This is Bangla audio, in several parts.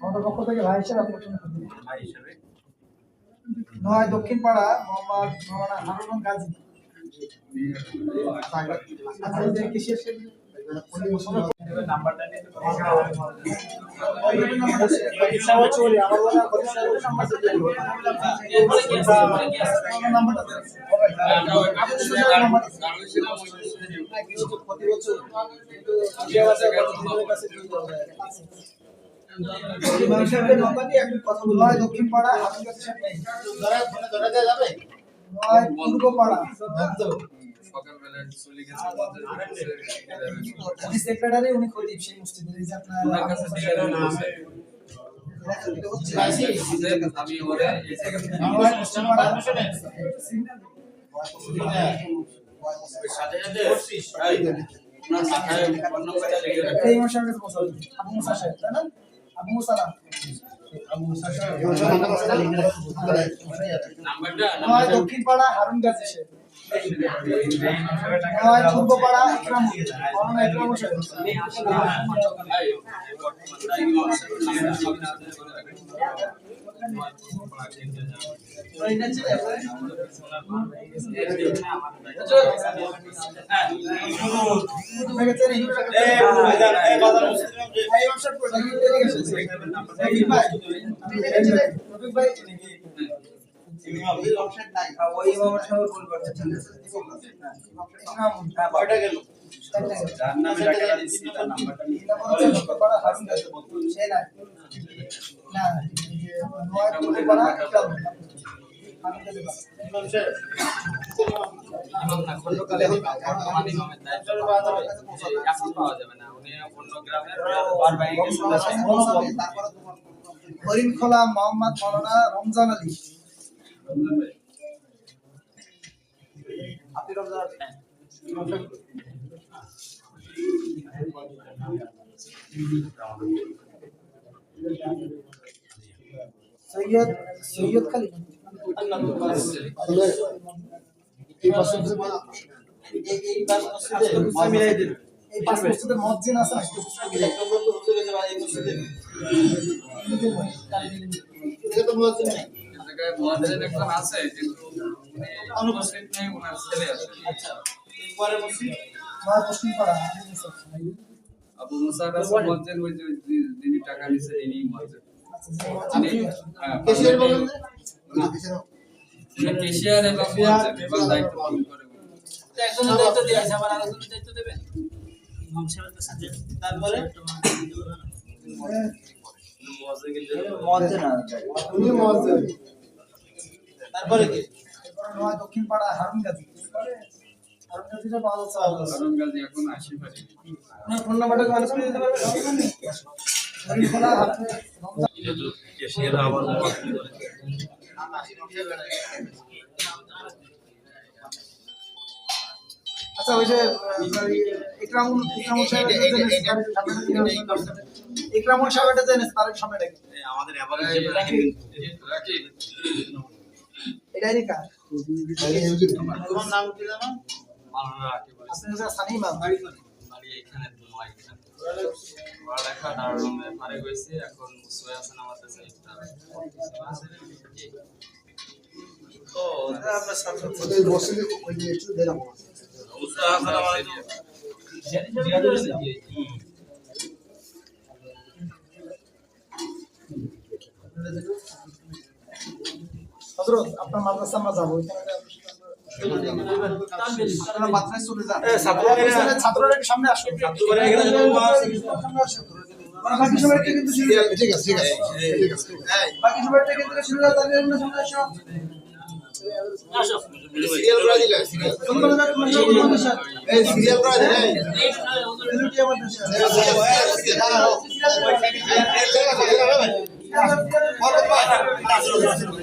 আমাদের পক্ষ থেকে ভাই হিসেবে আপনার জন্য ভাই হিসেবে নয় দক্ষিণ পাড়া মোহাম্মদ মৌলানা হারুন গাজী। আচ্ছা দক্ষিণ পাড়া সাহেব পূর্ব পাড়া সকালবেলা চলে গেছে আমাদের উনি সেক্রেটারি উনি খতিব সেই মসজিদের এই যে আপনার ওনার কাছে আমি ওরে এই জায়গায় নয় পশ্চিম পাড়া সাথে সাথে ওনার মাথায় ফোন নাম্বারটা লিখে এই ইমাম কাছে পৌঁছাবে আবু মুসা সাহেব তাই না? আবু মুসা না দক্ষিণ পাড়া হারুন গাজী সাহেব। নয় পূর্ব পাড়া ইকরাম মাওলানা ইকরাম সাহেব আপনাকে চেনে হিন্দু সাহেব এই ইমাম সাহেব কোথায়? এদিকে এসেছে। রফিক ভাই এখন হরিণখোলা মোহাম্মদ মাওলানা রমজান আলী। আপনি রমজান আলী সৈয়দ সৈয়দ খালি এই পাঁচ মসজিদের মসজিদ আছে না এই জায়গায় মুয়াজ্জিন একজন আছে কিন্তু উনি অনুপস্থিত নেই ওনার ছেলে আছে। নয় পশ্চিম পাড়া আবু মুসা কাছে মুয়াজ্জিন ওই যে যিনি টাকা নিছে ইনি মুয়াজ্জিন হ্যাঁ, কেশিয়ার বলেন না, কেশিয়ার এবং মুয়াজ্জিন এবং দায়িত্ব পালন করে। একজনের দায়িত্ব দেওয়া আছে আবার আরেকজনের দায়িত্ব দেবেন? তারপরে? উনি মহাজন। তারপরে কি নয় দক্ষিণ পাড়া হারুন গাজী ফোন নাম্বারটা মানুষ দিতে পারবে আচ্ছা ওই যে ইকরামুল ইকরামুল সাহেব ইকরামুল আমাদের এবারে এটাই রেখা তোমার নাম কি জানো? মাওলানা রাখি বলে আপনি সানি ইমাম বাড়ি এখানে এখানে পড়ালেখা দারুমে পারে গেছে এখন মুসওয়া আছেন আমাদের সাইডটা তো আপনার ওই যে একটু দিলাম। আমাদের হযরত আপনার মাদ্রাসা আমরা যাব ছাত্ররা সামনে। আর বাকি সবাইকে কিন্তু শুরু ঠিক আছে ঠিক আছে ঠিক আছে বাকি সবাইকে কিন্তু শুরু তাদের সামনে আসো আসো সিরিয়াল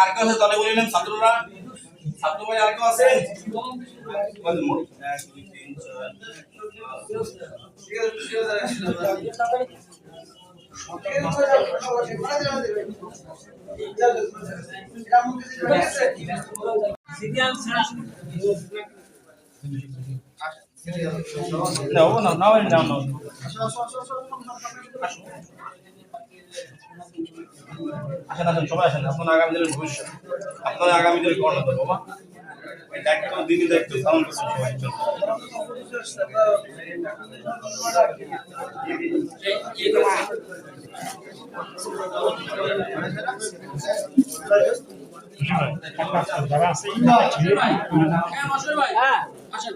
আর কেউ আছে? দলে বলিলেন ছাত্ররা। ছাত্র ভাই আর কেউ আছে? না নাও নাও নাও আসেন আসেন সবাই আসেন। আপনার আগামী দিনের ভবিষ্যৎ। আপনার আগামী দিনের কর্ণধার বাবা? এই দায়িত্ব দিনই দায়িত্ব পালন করছেন সবাই হ্যাঁ। মাস্টার হ্যাঁ আসেন। যান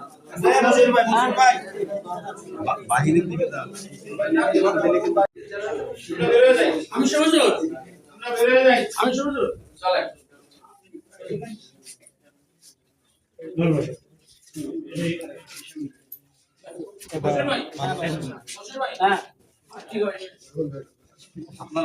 আমি সমুদ্র আমি সমুদ্র চলে আপনার